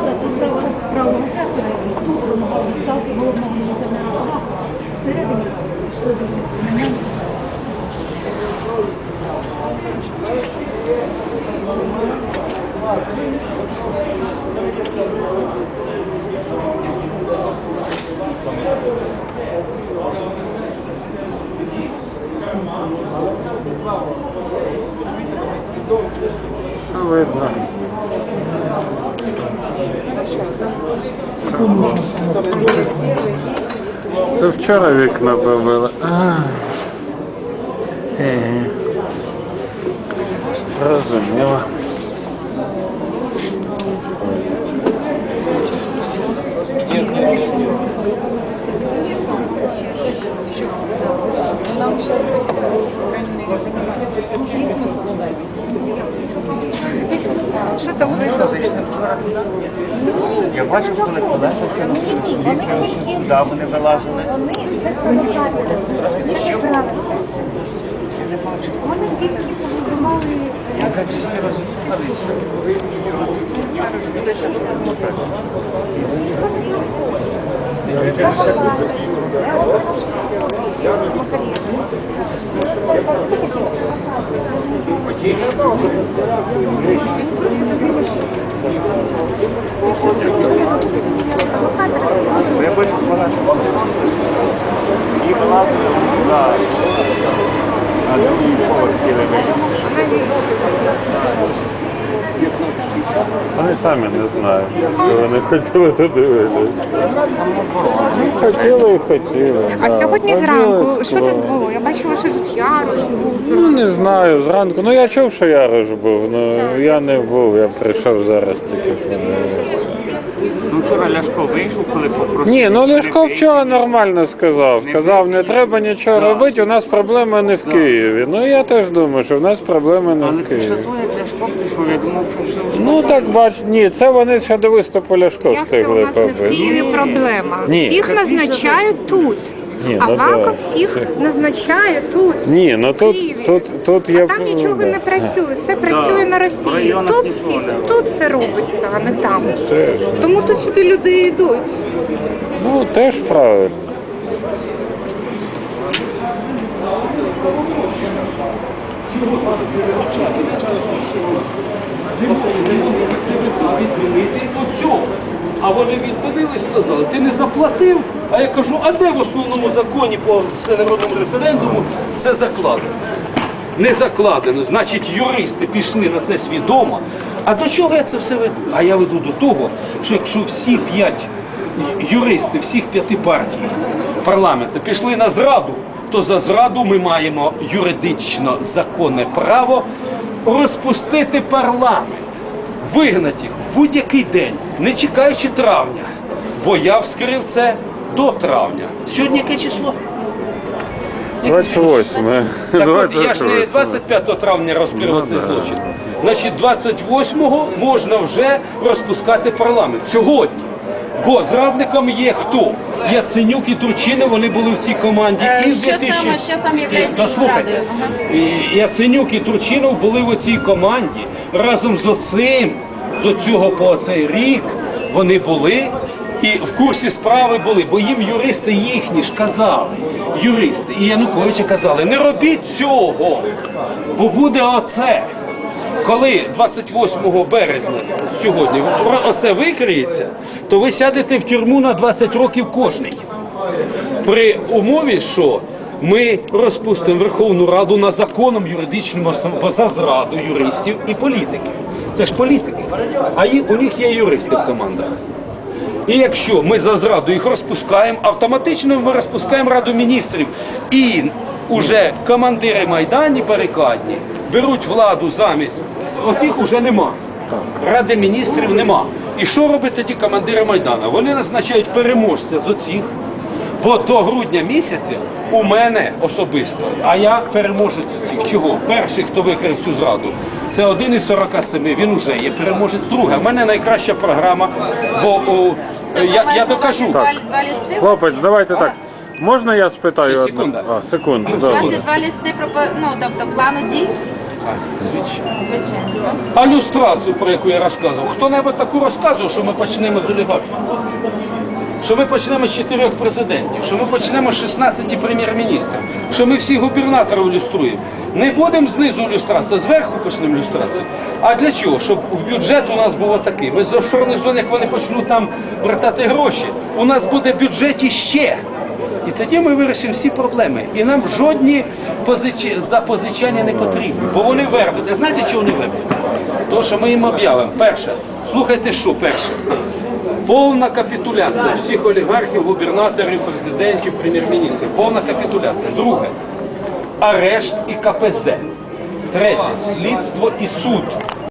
влада це справа правого сектора. І тут вимагав відставки головного міліціонера Авакова. Всередині йшли мене. Видно? Це вчора вікна. Е. Розуміло. Що там вийшло? Я бачив, коли колеса Ні, вони тільки сюди вони вилазили. вони це провокатори. Це неправда. Вони тільки повідомляли Вже всі роз'їхалися. Виборів І вилазили сюди. На другий поверх тіли Вони самі не знають, що вони хотіли туди вийти. Ну, хотіли і хотіли. А да. сьогодні Побили зранку що скло. тут було? Я бачила, що тут Ярош був Ну зранку. не знаю, зранку. Ну я чув, що Ярош був, ну я не був, я прийшов зараз тільки подивитися. Ну вчора Ляшко вийшов, коли попросив. Ні, ну Ляшко вчора нормально сказав. Сказав, не треба нічого робити, у нас проблема не в Києві. Ну я теж думаю, що в нас проблема не Але в після Києві. того, як Ляшко пішов, я думав, що все вже. Ну так бач, ні, це вони ще до виступу Ляшко Як це у встигли нас не в побити. Києві проблема? Ні. Всіх назначають тут. Ні, А ну да. Всіх назначає тут. Ні, ну тут, Києві. тут, тут А там нічого не працює, все працює на Росії. Тут всіх, тут все робиться, а не там. Теж. Тому тут сюди люди йдуть. Ну, теж правильно. відмінити оцього. А вони відмінили і сказали, ти не заплатив. А я кажу, а де в основному законі по всенародному референдуму це закладено? Не закладено. Значить, юристи пішли на це свідомо. А до чого я це все веду? А я веду до того, що якщо всі п'ять юристи всіх п'яти партій парламенту пішли на зраду, то за зраду ми маємо юридично законне право розпустити парламент вигнати їх в будь-який день, не чекаючи травня. Бо я вскрив це до травня. Сьогодні яке число? 28. Так от, я ж не 25 травня розкрив Ну, цей да. злочин. Значить, 28-го можна вже розпускати парламент. Сьогодні. Бо зрадником є хто? Яценюк і Турчини, вони були в цій команді. Е, і в що 2000... саме- що саме Та зрадою? і Яценюк і Турчинов були в цій команді. Разом з оцим, з оцього по цей рік вони були і в курсі справи були, бо їм юристи їхні ж казали, юристи і Януковича казали, не робіть цього, бо буде оце. Коли 28 березня сьогодні оце викриється, то ви сядете в тюрму на 20 років кожний при умові, що ми розпустимо Верховну Раду на законом юридичному основ- за зраду юристів і політиків. Це ж політики. А ї- у них є юристи в командах. І якщо ми за зраду їх розпускаємо, автоматично ми розпускаємо Раду міністрів. І уже командири майдані барикадні беруть владу замість. Оцих уже нема. Ради міністрів нема. І що роблять тоді командири Майдана? Вони назначають переможця з оцих. Бо до грудня місяця у мене особисто, а я переможець цих. Чого? Перший, хто викрив цю зраду, це один із 47, він вже є переможець. Друге, в мене найкраща програма, бо о, я, я докажу. Вас Хлопець, давайте так. Можна я спитаю секунда. А, секунду. У вас є два листи про ну, тобто плану дій. Звичайно. Звичайно. А люстрацію, про яку я розказував, хто-небудь таку розказував, що ми почнемо з олігархів? Що ми почнемо з чотирьох президентів, що ми почнемо з 16 прем'єр-міністрів, що ми всіх губернаторів люструємо. Не будемо знизу люстрацію, зверху почнемо люстрацію. А для чого? Щоб в бюджет у нас було такий. Ми з офшорних зон, як вони почнуть нам вертати гроші, у нас буде в бюджеті ще. І тоді ми вирішимо всі проблеми. І нам жодні позич... запозичання не потрібні, бо вони вернуть. А знаєте, чого вони вернуть? Тому що ми їм об'явимо. Перше, слухайте, що перше. Повна капітуляція всіх олігархів, губернаторів, президентів, прем'єр-міністрів. Повна капітуляція. Друге, арешт і КПЗ. Третє, слідство і суд.